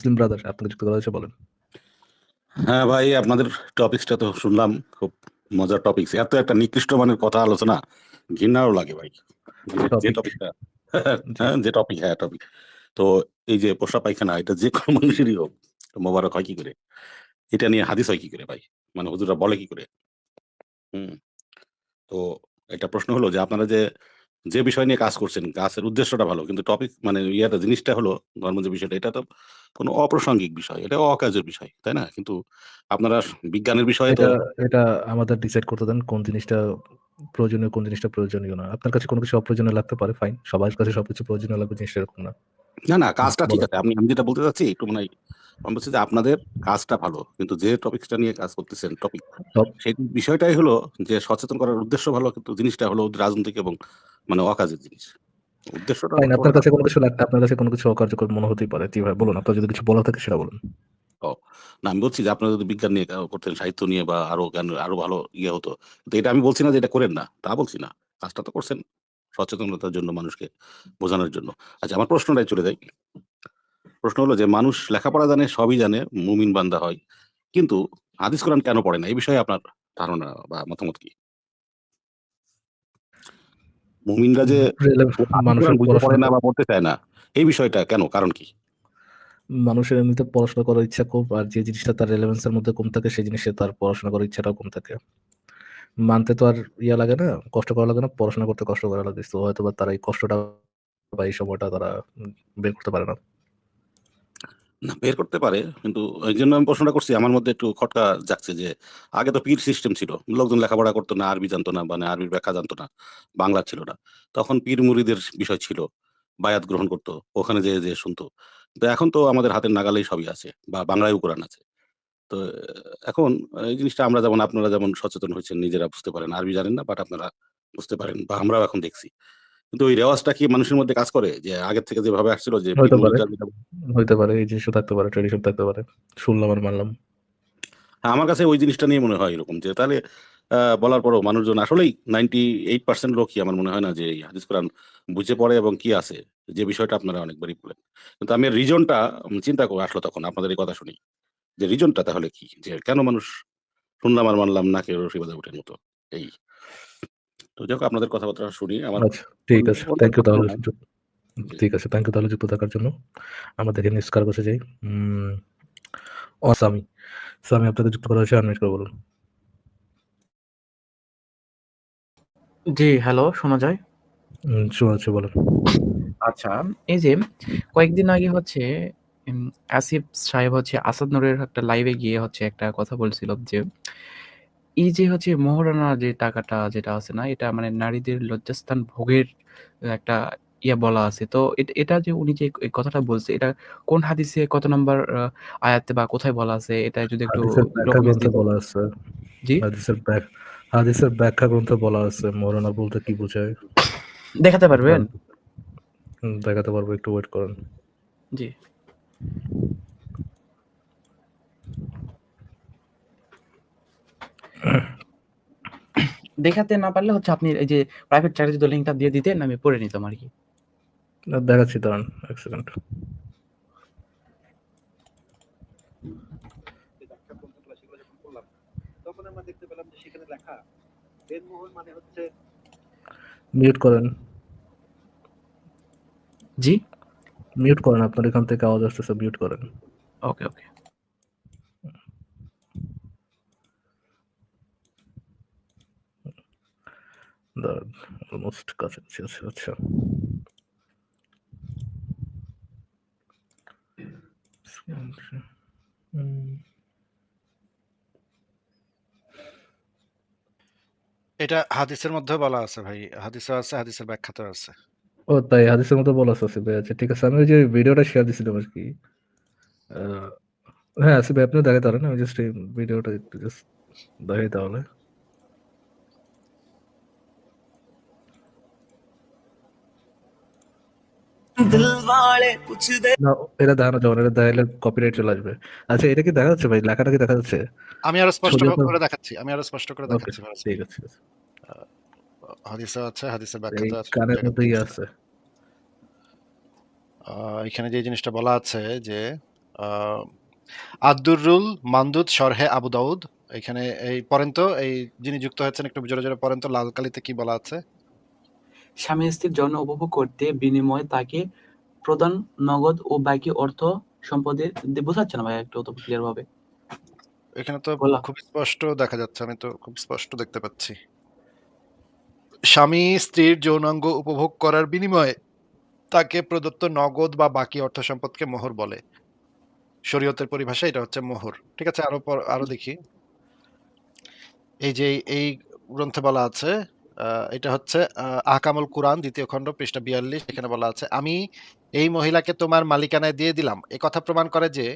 মুসলিম brother যুক্ত করা হয়েছে বলেন। হ্যাঁ ভাই, আপনাদের টপিকসটা তো শুনলাম। খুব মজার টপিকস। এত একটা নিকৃষ্ট মানের কথা আলোচনা ঘৃণাও লাগে ভাই। যে যে টপিক। টপিকটা হ্যাঁ, যে টপিক হ্যাঁ, টপিক। তো এই যে পোষা পায়খানা এটা যেকোনো মানুষেরই হোক, মোবারক হয় কি করে? এটা নিয়ে হাদিস হয় কি করে ভাই? মানে হুজুররা বলে কি করে? হুম। তো একটা প্রশ্ন হলো যে আপনারা যে, যে বিষয় নিয়ে কাজ করছেন, কাজের উদ্দেশ্যটা ভালো। কিন্তু টপিক মানে ইয়াটা জিনিসটা হলো ধর্ম যে বিষয়টা এটা তো কোনো অপ্রাসঙ্গিক বিষয়। এটা অকাজের বিষয়। তাই না? কিন্তু আপনারা বিজ্ঞানের বিষয়ে তো এটা আমাদের ডিসাইড করতে দেন কোন জিনিসটা প্রয়োজনীয়, কোন জিনিসটা প্রয়োজনীয় না। আপনার কাছে কোনো কিছু অপ্রয়োজনীয় লাগতে পারে, ফাইন। সবার কাছে সবকিছু প্রয়োজনীয় লাগবে জিনিসটা এরকম না। না, না কাজটা ঠিক আছে। আমি আমি যেটা বলতে চাচ্ছি একটু মানে আমি বলছি যে আপনাদের কাজটা ভালো। কিন্তু যে টপিকটা নিয়ে কাজ করতেছেন টপিক, সেই বিষয়টাই হলো যে সচেতন করার উদ্দেশ্য ভালো কিন্তু জিনিসটা হলো রাজনৈতিক এবং মানে অকাজের জিনিস। উদ্দেশ্যটা আপনার কাছে কোনো কিছু লাগতে আপনার কাছে কোনো কিছু অকার্যকর মনে হতেই পারে। জি ভাই বলুন। আপনার যদি কিছু বলার থাকে সেটা বলুন। ও না আমি বলছি যে আপনারা যদি বিজ্ঞান নিয়ে করতেন, সাহিত্য নিয়ে বা আরও আরও ভালো ইয়ে হতো। তো এটা আমি বলছি না যে এটা করেন না। তা বলছি না। কাজটা তো করছেন সচেতনতার জন্য মানুষকে বোঝানোর জন্য। আচ্ছা আমার প্রশ্নটায় চলে যাই। প্রশ্ন হলো যে মানুষ লেখাপড়া জানে, সবই জানে, মুমিন বান্দা হয়। কিন্তু হাদিস কোরআন কেন পড়ে না? এই বিষয়ে আপনার ধারণা বা মতামত কি? মুমিনরা যে মানুষের বুঝতে পারে না বা পড়তে চায় না। এই বিষয়টা কেন? কারণ কি? মানুষের এমনিতে পড়াশোনা করার ইচ্ছা খুব আর যে জিনিসটা তার রেলেভেন্সের মধ্যে কম থাকে সেই জিনিসে তার পড়াশোনা করার ইচ্ছাটাও কম থাকে। মানতে তো আর ইয়া লাগে না, কষ্ট করা লাগে না, পড়াশোনা করতে কষ্ট করা লাগে। তো হয়তো বা তারা এই কষ্টটা বা এই সময়টা তারা বের করতে পারে না। না বের করতে পারে। কিন্তু এইজন্য আমি প্রশ্নটা করছি আমার মধ্যে একটু খটকা জাগছে যে আগে তো পীর সিস্টেম ছিল। লোকজন লেখাপড়া করতো না, আরবি জানতো না, মানে আরবির ব্যাখ্যা জানতো না। বাংলা ছিল না। তখন পীর মুরিদের বিষয় ছিল। বায়াত গ্রহণ করত। ওখানে যেয়ে, যেয়ে শুনতো। তো এখন তো আমাদের হাতের নাগালেই সবই আছে বা বাংলায়ও কোরআন আছে। তো এখন এই জিনিসটা আমরা যেমন আপনারা যেমন সচেতন হয়েছেন নিজেরা বুঝতে পারেন। আরবি জানেন না বাট আপনারা বুঝতে পারেন বা আমরাও এখন দেখছি। কিন্তু ওই রেওয়াজটা কি মানুষের মধ্যে কাজ করে? যে আগের থেকে যেভাবে আসছিল যে হইতে পারে। পারে। এই জিনিসও থাকতে পারে, ট্র্যাডিশন থাকতে পারে। শুনলাম আর মানলাম। হ্যাঁ, আমার কাছে ওই জিনিসটা নিয়ে মনে হয় এরকম যে তাহলে বলার পরও মানুষজন আসলেই 98% লোকই আমার মনে হয় না যে এই হাদিস কোরআন বুঝে পড়ে এবং কি আছে যে বিষয়টা আপনারা অনেকবারই বলেন কিন্তু আমি রিজনটা চিন্তা করে আসলো তখন আপনাদের এই কথা শুনি। যে রিজনটা তাহলে কি? যে কেন মানুষ শুনলাম আর মানলাম না কেউ বাঁধা উটের মতো এই। তো যাই হোক আপনাদের কথাবার্তা শুনি আমার আচ্ছা, ঠিক আছে। থ্যাংক ইউ তাহলে জি। ঠিক আছে। থ্যাংক ইউ তাহলে যুক্ত থাকার জন্য। আমরা দেখি নেক্সট কার কাছে যাই। ও সামি। আপনাকে যুক্ত করা হয়েছে আনমিউট করে বলুন। জি, হ্যালো শোনা যায়? শোনা যাচ্ছে বলেন। আচ্ছা, এই যে কয়েকদিন আগে হচ্ছে আসিফ সাহেব হচ্ছে আসাদ নুরের একটা লাইভে গিয়ে হচ্ছে একটা কথা বলছিল যে, এই যে হচ্ছে মোহরানা যে টাকাটা যেটা আছে না? এটা মানে নারীদের লজ্জাস্থান ভোগের একটা ইয়া বলা আছে। তো এট যে উনি যে কথাটা বলছে এটা কোন হাদিসে কত নাম্বার আয়াতে বা কোথায় বলা আছে? এটা যদি একটু। বলা আছে। জি? হাদিসের ব্যাক হাদিসের ব্যাখ্যা গ্রন্থে বলা আছে মোহরানা বলতে কি বোঝায়? দেখাতে পারবেন? দেখাতে পারব একটু ওয়েট করেন। জি। দেখাতে না পারলে হচ্ছে আপনি এই যে প্রাইভেট চ্যাটে যদি লিঙ্কটা দিয়ে দিতেন আমি পড়ে নিতাম আরকি। কি দেখাচ্ছি দাঁড়ান ১ সেকেন্ড। মিউট করেন। জি? মিউট করেন। আপনার এখান থেকে আওয়াজ আসতেছে মিউট করেন। ওকে, ওকে। দাঁড়ান অলমোস্ট কাছাকাছি আছে। আচ্ছা। এটা হাদিসের মধ্যেও বলা আছে ভাই। হাদিসেও আছে, হাদিসের ব্যাখ্যাতেও আছে। ও তাই হাদিসের মধ্যে বলা আছে ভাই। আচ্ছা ঠিক আছে। আমি ওই যে ভিডিওটা শেয়ার দিছিলাম আরকি। আ হ্যাঁ, আসিফ ভাই আপনিও দেখাতে পারেন। আমি জাস্ট এই ভিডিওটা একটু জাস্ট দেখাই তাহলে। না এটা দেখানো যাবে না। এটা দেখাইলে কপিরাইট চলে আসবে। আচ্ছা এটা কি দেখা যাচ্ছে ভাই? লেখাটা কি দেখা যাচ্ছে? আমি আরও স্পষ্ট করে দেখাচ্ছি। আমি আরও স্পষ্ট করে দেখাচ্ছি ঠিক আছে, ঠিক আছে। আ হাদিসেও আছে, হাদিসের এই আছে। কানের মধ্যেই আছে। আছে। এখানে যে জিনিসটা বলা আছে যে আহ, আব্দুরুল মামদুদ শরহে আবু দাউদ এখানে এই পড়েন তো এই যিনি যুক্ত হয়েছেন একটু জোরে জোরে পড়েন তো লাল কালিতে কি বলা আছে স্বামী স্ত্রীর যৌন উপভোগ করতে বিনিময়ে তাকে প্রদান নগদ ও বাকি অর্থ সম্পদের দে- বোঝাচ্ছে না ভাই একটু তো ক্লিয়ার ভাবে। এখানে তো খুব স্পষ্ট দেখা যাচ্ছে আমি তো খুব স্পষ্ট দেখতে পাচ্ছি। স্বামী স্ত্রীর যৌনাঙ্গ উপভোগ করার বিনিময়ে তাকে প্রদত্ত নগদ বা বাকি অর্থ সম্পদকে মোহর বলে। শরীয়তের পরিভাষা এটা হচ্ছে মোহর। ঠিক আছে আরও আরও দেখি। এই যে এই গ্রন্থে বলা আছে এটা হচ্ছে আহ, আহকামুল কুরআন দ্বিতীয় খণ্ড পৃষ্ঠা বিয়াল্লিশ এখানে বলা আছে আমি এই মহিলাকে তোমার মালিকানায় দিয়ে দিলাম। এ কথা প্রমাণ করে যে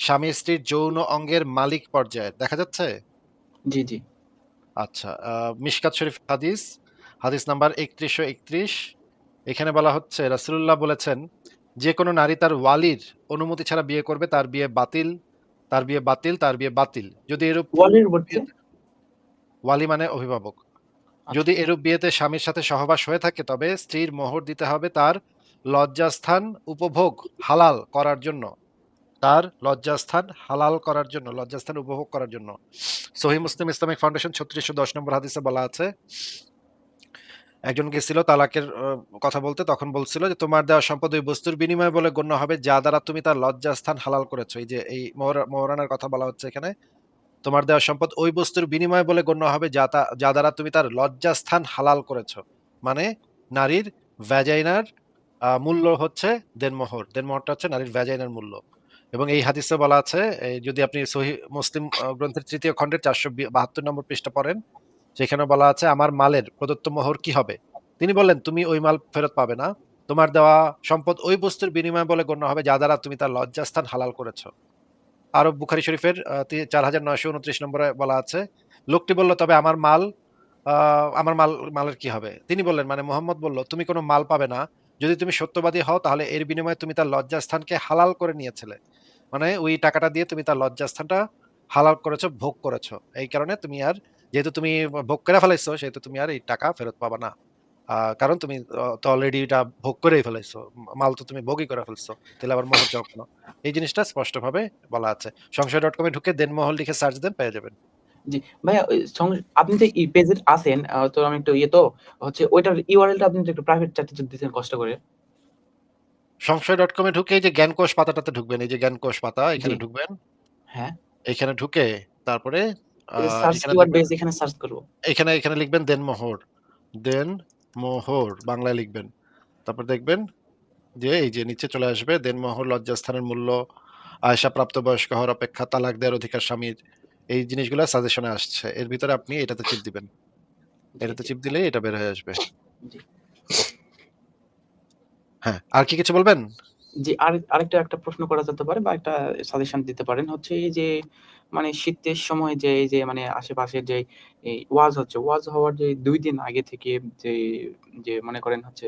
স্বামী স্ত্রীর যৌন অঙ্গের মালিক পর্যায়ে দেখা যাচ্ছে? জি জি। আচ্ছা মিশকাত শরীফ হাদিস হাদিস নাম্বার একত্রিশশো একত্রিশ এখানে বলা হচ্ছে রাসুল্লাহ বলেছেন যে কোনো নারী তার ওয়ালির অনুমতি ছাড়া বিয়ে করবে তার বিয়ে বাতিল তার বিয়ে বাতিল তার বিয়ে বাতিল। যদি এরূপ ওয়ালের ওয়ালি মানে অভিভাবক। যদি এরূপ বিয়েতে স্বামীর সাথে সহবাস হয়ে থাকে, তবে স্ত্রীর মোহর দিতে হবে তার লজ্জাস্থান উপভোগ হালাল করার জন্য। তার লজ্জাস্থান হালাল করার জন্য, লজ্জাস্থান উপভোগ করার জন্য। সহি মুসলিম ইসলামিক ফাউন্ডেশন ছত্রিশশো দশ নম্বর হাদিসে বলা আছে, একজন গেছিল তালাকের কথা বলতে, তখন বলছিল যে, তোমার দেওয়া সম্পদ ওই বস্তুর বিনিময় বলে গণ্য হবে, যা দ্বারা তুমি তার লজ্জাস্থান হালাল করেছ। এই যে এই মোহর- মোহরানার কথা বলা হচ্ছে এখানে। তোমার দেওয়া সম্পদ ওই বস্তুর বিনিময় বলে গণ্য হবে যা যা দ্বারা তুমি তার লজ্জাস্থান হালাল করেছ। মানে নারীর ভ্যাজাইনার মূল্য হচ্ছে দেনমোহর। দেনমোহরটা হচ্ছে নারীর ভ্যাজাইনার মূল্য। এবং এই হাদিসে বলা আছে যদি আপনি সহি মুসলিম গ্রন্থের তৃতীয় খণ্ডের চারশো বাহাত্তর নম্বর পৃষ্ঠা পড়েন সেখানে বলা আছে, আমার মালের প্রদত্ত মোহর কি হবে? তিনি বললেন, তুমি ওই মাল ফেরত পাবে না। তোমার দেওয়া সম্পদ ওই বস্তুর বিনিময় বলে গণ্য হবে যা দ্বারা তুমি তার লজ্জাস্থান হালাল করেছ। আরব বুখারি শরীফের চার হাজার নয়শো উনত্রিশ নম্বরে বলা আছে। লোকটি বলল, তবে আমার মাল আমার মাল, মালের কি হবে? তিনি বললেন মানে মোহাম্মদ বলল, তুমি কোনো মাল পাবে না। যদি তুমি সত্যবাদী হও, তাহলে এর বিনিময়ে তুমি তার লজ্জাস্থানকে হালাল করে নিয়েছিলে। মানে ওই টাকাটা দিয়ে তুমি তার লজ্জাস্থানটা হালাল করেছ, ভোগ করেছ। এই কারণে তুমি আর, যেহেতু তুমি ভোগ করে ফেলাইছো, সেহেতু তুমি আর এই টাকা ফেরত পাবা না। কারণ তুমি তো অলরেডি এটা ভোগ করেই ফেলাইছো। মাল তো তুমি ভোগই করে ফেলছো। তাহলে আবার মোহর যাও কেন এই জিনিসটা স্পষ্টভাবে বলা আছে। সংশয় ডট কমে ঢুকে দেনমহল লিখে সার্চ দেন পেয়ে যাবেন। জি। ভাইয়া আপনি যে পেজে আছেন তো আমি একটু ইয়ে তো হচ্ছে ওইটার ইউআরএলটা আপনি একটু প্রাইভেট চারটে যদি দিতেন কষ্ট করে। সংশয় ডট কমে ঢুকে এই যে জ্ঞানকোষ পাতাটাতে ঢুকবেন এই যে জ্ঞানকোষ পাতা এখানে ঢুকবেন। হ্যাঁ। এখানে ঢুকে তারপরে সার্চ এখানে কিওয়ার্ড বেস এখানে সার্চ করব। এখানে এখানে লিখবেন দেন দেনমোহর দেন মোহর বাংলায় লিখবেন। তারপর দেখবেন যে এই যে নিচে চলে আসবে দেন মোহর লজ্জাস্থানের মূল্য আয়সা প্রাপ্তবয়স্ক হওয়ার অপেক্ষা তালাক দেওয়ার অধিকার স্বামীর। এই জিনিসগুলো সাজেশনে আসছে। এর ভিতরে আপনি এটাতে চিপ দিবেন। এটাতে চিপ দিলে এটা বের হয়ে আসবে। হ্যাঁ আর কি কিছু বলবেন? জি আর, আরেকটা, একটা প্রশ্ন করা যেতে পারে বা একটা সাজেশন দিতে পারেন হচ্ছে এই যে মানে শীতের সময় যে, এই যে মানে আশেপাশে যে ওয়াজ হচ্ছে, ওয়াজ হওয়ার যে দুই দিন আগে থেকে যে যে মনে করেন হচ্ছে,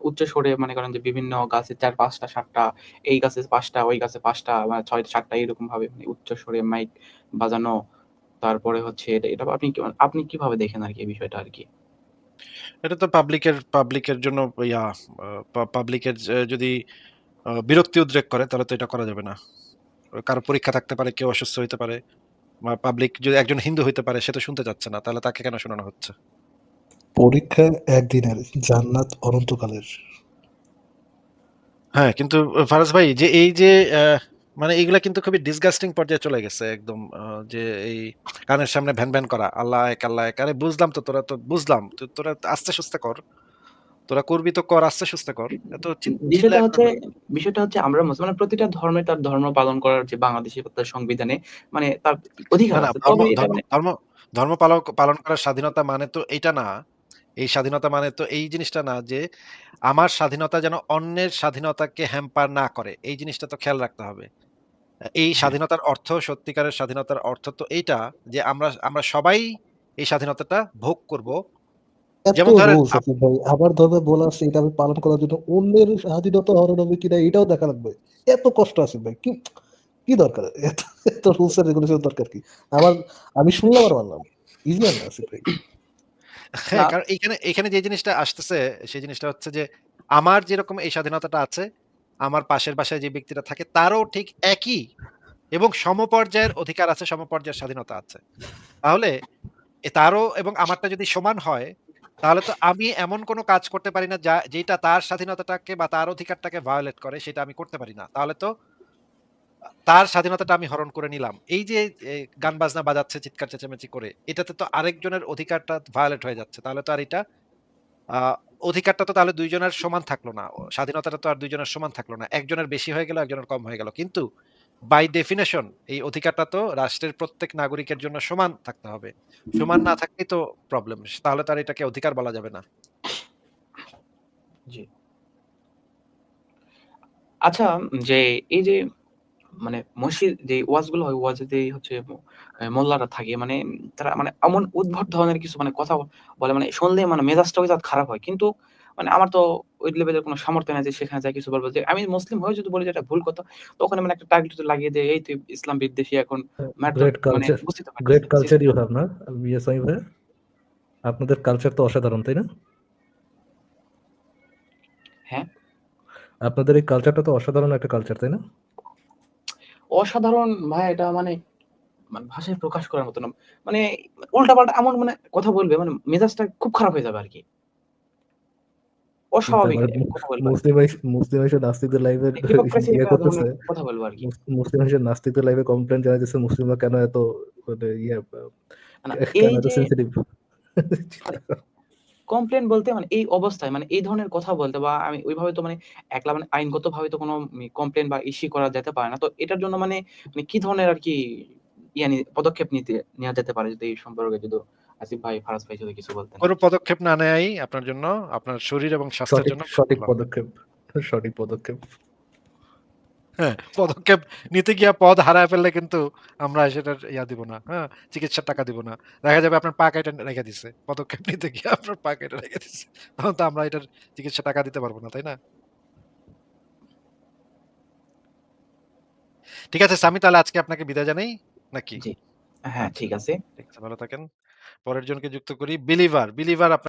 উচ্চ স্বরে মনে করেন যে বিভিন্ন গাছে চার পাঁচটা, সাতটা, এই গাছে পাঁচটা, ওই গাছে পাঁচটা মানে ছয় সাতটা এরকম ভাবে মানে উচ্চ স্বরে মাইক বাজানো। তারপরে হচ্ছে এটা এটা আপনি আপনি কীভাবে দেখেন আর কি এই বিষয়টা আর কি? এটা তো পাবলিকের পাবলিকের জন্য ইয়া পাবলিকের যদি বিরক্তি উদ্রেক করে তাহলে তো এটা করা যাবে না। কারও পরীক্ষা থাকতে পারে কেউ অসুস্থ হইতে পারে বা পাবলিক যদি একজন হিন্দু হইতে পারে সে তো শুনতে চাচ্ছে না তাহলে তাকে কেন শোনানো হচ্ছে? পরীক্ষা একদিনের জান্নাত অনন্তকালের। হ্যাঁ কিন্তু ফারাজ ভাই যে এই যে মানে এইগুলা কিন্তু খুবই ডিসগাস্টিং পর্যায়ে চলে গেছে একদম যে এই কানের সামনে ভ্যান ভ্যান করা আল্লাহ এক আল্লাহ এক। আরে বুঝলাম তো তোরা তো বুঝলাম। তো তোরা আস্তে সুস্তে কর। তোরা করবি তো কর আস্তে সুস্তে কর। এত বিষয়টা হচ্ছে বিষয়টা হচ্ছে আমরা মুসলমান মানে প্রতিটা ধর্মে তার ধর্ম পালন করার যে বাংলাদেশি তার সংবিধানে মানে তার অধিকার আছে। ধর্ম ধর্ম পালন করার স্বাধীনতা মানে তো এইটা না। এই স্বাধীনতা মানে তো এই জিনিসটা না যে আমার স্বাধীনতা যেন অন্যের স্বাধীনতাকে হ্যাম্পার না করে। এই জিনিসটা তো খেয়াল রাখতে হবে। এই স্বাধীনতার অর্থ সত্যিকারের স্বাধীনতার অর্থ তো এইটা যে আমরা আমরা সবাই এই স্বাধীনতাটা ভোগ করব। যেমন ধরেন ধর্মে বলা আছে এটা আমি পালন করার জন্য অন্যের স্বাধীনতা হরণ হবে কিনা এটাও দেখা লাগবে। এত কষ্ট আছে ভাই কি কি দরকার? এত এত রুলস এর রেগুলেশন দরকার কি? আমার আমি শুনলাম আর মানলাম। ইজি না আছে ভাই। হ্যাঁ কারণ এখানে এখানে যে জিনিসটা আসতেছে সেই জিনিসটা হচ্ছে যে আমার যেরকম এই স্বাধীনতাটা আছে আমার পাশের বাসায় যে ব্যক্তিটা থাকে তারও ঠিক একই এবং সমপর্যায়ের অধিকার আছে, সমপর্যায়ের স্বাধীনতা আছে। তাহলে তারও এবং আমারটা যদি সমান হয়, তাহলে তো আমি এমন কোনো কাজ করতে পারি না যেটা তার স্বাধীনতাটাকে বা তার অধিকারটাকে ভায়োলেট করে সেটা আমি করতে পারি না। তাহলে তো তার স্বাধীনতাটা আমি হরণ করে নিলাম। এই যে গান বাজনা বাজাচ্ছে চিৎকার চেঁচামেচি করে, এটাতে তো আরেকজনের অধিকারটা ভায়োলেট হয়ে যাচ্ছে। তাহলে তো আর এটা অধিকারটা তো তাহলে দুইজনের সমান থাকল না। স্বাধীনতাটা তো আর ২ জনের সমান থাকল না। একজনের বেশি হয়ে গেল, একজনের কম হয়ে গেল। কিন্তু বাই ডেফিনিশন এই অধিকারটা তো রাষ্ট্রের প্রত্যেক নাগরিকের জন্য সমান থাকতে হবে। সমান না থাকলেই তো প্রবলেম। তাহলে তো আর এটাকে অধিকার বলা যাবে না। জি। আচ্ছা যে এই যে মানে মসজিদ যে ওয়াজগুলো হয়, ওয়াজে যেই হচ্ছে মোল্লারা থাকে মানে তারা মানে এমন উদ্ভট ধরনের কিছু মানে কথা বলে মানে শুনলেই মানে মেজাজটা খারাপ হয়। কিন্তু মানে আমার তো ওই লেভেলের কোনো সামর্থ্য নাই যে সেখানে যাই কিছু বলব। যে আমি মুসলিম হয়ে যদি বলি যে এটা ভুল কথা, তো ওখানে মানে একটা টার্গেট লাগিয়ে দেয়, "এই তুই ইসলাম বিদ্বেষী এখন গ্রেট কালচার ইউ হ্যাভ না? বিএসআই ভাইয়া? আপনাদের কালচার তো অসাধারণ, তাই না? হ্যাঁ? আপনাদের এই কালচারটা তো অসাধারণ একটা কালচার, তাই না? অসাধারণ ভাই এটা মানে মানে ভাষায় প্রকাশ করার মতো না। মানে উল্টাপাল্টা এমন মানে কথা বলবে মানে মেজাজটা খুব খারাপ হয়ে যাবে আরকি। অস্বাভাবিক। মুসলিম মুসলিম নাস্তিকদের লাইভে ইয়ে করতেছে। ধরনের কথা বলব আরকি। মুস মুসলিম এসে নাস্তিকদের লাইভে কমপ্লেইন জানাইতেছে মুসলিমরা কেন এত মানে ইয়ে সেনসিটিভ? মানে বলতে মানে এই অবস্থায় মানে এই ধরনের কথা বলতে বা আমি ওইভাবে তো মানে একলা মানে আইনগতভাবে তো কোনো কমপ্লেন বা ইস্যু করা যেতে পারে না। তো এটার জন্য মানে মানে কি ধরনের আরকি ইয়া নি পদক্ষেপ নিতে নেওয়া যেতে পারে যদি এই সম্পর্কে যদি আসিফ ভাই, ফারাজ ভাই যদি কিছু বলতেন? কোনো পদক্ষেপ না নেয়াই আপনার জন্য আপনার শরীর এবং স্বাস্থ্যের জন্য সঠিক পদক্ষেপ। সঠিক পদক্ষেপ। হ্যাঁ, পদক্ষেপ নিতে গিয়া পদ হারায় ফেললে কিন্তু আমরা সেটার ইয়া দিব না। হ্যাঁ? চিকিৎসার টাকা দিব না। দেখা যাবে আপনার পা কাইটা রেখে দিছে। পদক্ষেপ নিতে গিয়ে আপনার পা কাইটা রেখে দিছে। তখন তো আমরা এটার চিকিৎসার টাকা দিতে পারব না, তাই না? ঠিক আছে সামি তাহলে আজকে আপনাকে বিদায় জানাই নাকি? জি। হ্যাঁ, ঠিক আছে। ঠিক আছে, ভালো থাকেন। পরের জনকে যুক্ত করি। বিলিভার, বিলিভার আপনার